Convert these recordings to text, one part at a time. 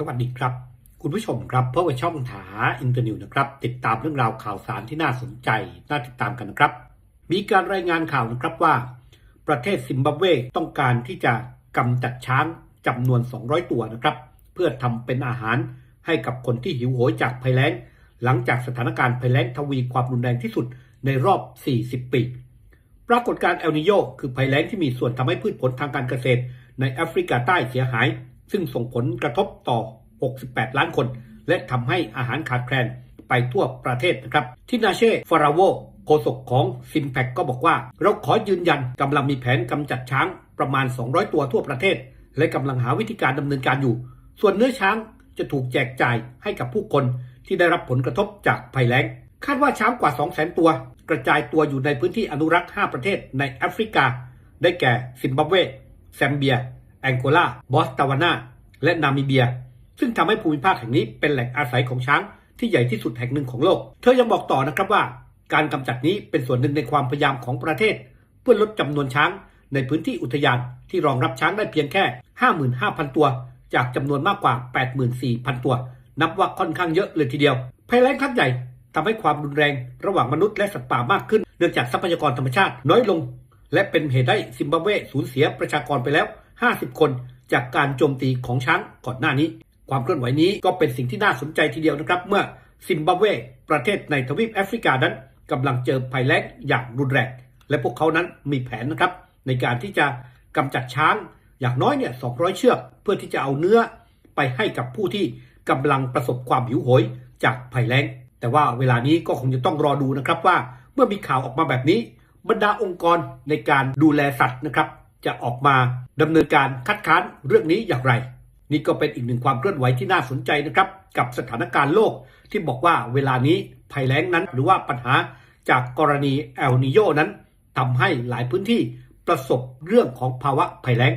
สวัสดีครับ คุณผู้ชมครับพบกับช่องถาอินเตอร์นิวนะครับ ติดตามเรื่องราวข่าวสารที่น่าสนใจ น่าติดตามกันนะครับ มีการรายงานข่าวนะครับว่า ประเทศซิมบับเวต้องการที่จะกำจัดช้างจำนวน 200 ตัวนะครับ เพื่อทำเป็นอาหารให้กับคนที่หิวโหยจากภัยแล้ง หลังจากสถานการณ์ภัยแล้งทวีความรุนแรงที่สุดในรอบ 40 ปีปรากฏการณ์เอลนิโยคือภัยแล้งที่มีส่วนทำให้พืชผลทางการเกษตร ในแอฟริกาใต้เสียหาย ซึ่งส่งผลกระทบต่อ 68 ล้านคน และทำให้อาหารขาดแคลนไปทั่วประเทศนะครับ ที่นาเช่ฟาราโวโฆษกของซิมแพคก็บอกว่า เราขอยืนยันกำลังมีแผนกำจัดช้างประมาณ 200 ตัวทั่วประเทศ และกำลังหาวิธีการดำเนินการอยู่ ส่วนเนื้อช้างจะถูกแจกจ่ายให้กับผู้คนที่ได้รับผลกระทบจากภัยแล้ง คาดว่าช้างกว่า 200,000 ตัว กระจายตัวอยู่ในพื้นที่อนุรักษ์ 5 ประเทศในแอฟริกา ได้แก่ซิมบับเว แซมเบีย องโกลาบอสตาวานาและนามิเบีย ซึ่งทำให้ภูมิภาคแห่งนี้เป็นแหล่งอาศัยของช้างที่ใหญ่ที่สุดแห่งหนึ่งของโลก เธอยังบอกต่อนะครับว่า การกำจัดนี้เป็นส่วนหนึ่งในความพยายามของประเทศ เพื่อลดจำนวนช้างในพื้นที่อุทยานที่รองรับช้างได้เพียงแค่ 55,000 ตัว จากจำนวนมากกว่า 84,000 ตัว นับว่าค่อนข้างเยอะเลยทีเดียวภัยแล้งครั้งใหญ่ทำให้ความรุนแรงระหว่างมนุษย์และสัตว์ป่ามากขึ้น เนื่องจากทรัพยากรธรรมชาติน้อยลง และเป็นเหตุให้ซิมบับเวสูญเสียประชากรไปแล้ว 50 คนจากการโจมตีของช้างก่อนหน้านี้ ความเคลื่อนไหวนี้ก็เป็นสิ่งที่น่าสนใจทีเดียวนะครับ เมื่อซิมบับเว ประเทศในทวีปแอฟริกานั้นกำลังเจอภัยแล้งอย่างรุนแรงและพวกเขานั้นมีแผนนะครับ ในการที่จะกำจัดช้างอย่างน้อยเนี่ย 200 เชือก เพื่อที่จะเอาเนื้อไปให้กับผู้ที่กำลังประสบความหิวโหยจากภัยแล้ง แต่ว่าเวลานี้ก็คงจะต้องรอดูนะครับว่าเมื่อมีข่าวออกมาแบบนี้ บรรดาองค์กรในการดูแลสัตว์นะครับ จะออกมาดำเนินการคัดค้านเรื่องนี้อย่างไร นี่ก็เป็นอีกหนึ่งความเคลื่อนไหวที่น่าสนใจนะครับ กับสถานการณ์โลกที่บอกว่าเวลานี้ภัยแล้งนั้น หรือว่าปัญหาจากกรณีเอลนิโยนั้นทำให้หลายพื้นที่ประสบเรื่องของภาวะภัยแล้ง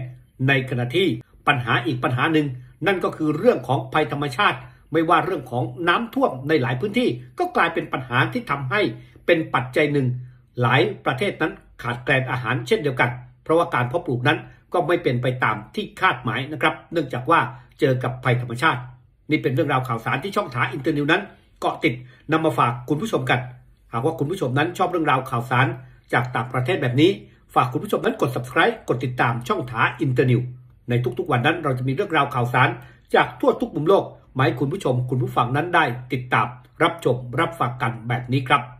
ในขณะที่ปัญหาอีกปัญหาหนึ่ง นั่นก็คือเรื่องของภัยธรรมชาติ ไม่ว่าเรื่องของน้ำท่วมในหลายพื้นที่ ก็กลายเป็นปัญหาที่ทำให้เป็นปัจจัยหนึ่ง หลายประเทศนั้นขาดแคลนอาหารเช่นเดียวกัน ราะว่าการเพาะปลูกนั้นก็ไม่เป็นไปตามที่คาดหมายนะครับ เนื่องจากว่าเจอกับภัยธรรมชาติ นี่เป็นเรื่องราวข่าวสารที่ช่องถาอินเตอร์นิวนั้นเกาะติดนำมาฝากคุณผู้ชมกัน หากว่าคุณผู้ชมนั้นชอบเรื่องราวข่าวสารจากต่างประเทศแบบนี้ ฝากคุณผู้ชมนั้นกด subscribe กดติดตามช่องถาอินเตอร์นิวในทุกๆวันนั้นเราจะมีเรื่องราวข่าวสาร จากทั่วทุกมุมโลกมาให้คุณผู้ชมคุณผู้ฟังนั้นได้ติดตามรับชมรับฟังกันแบบนี้ครับ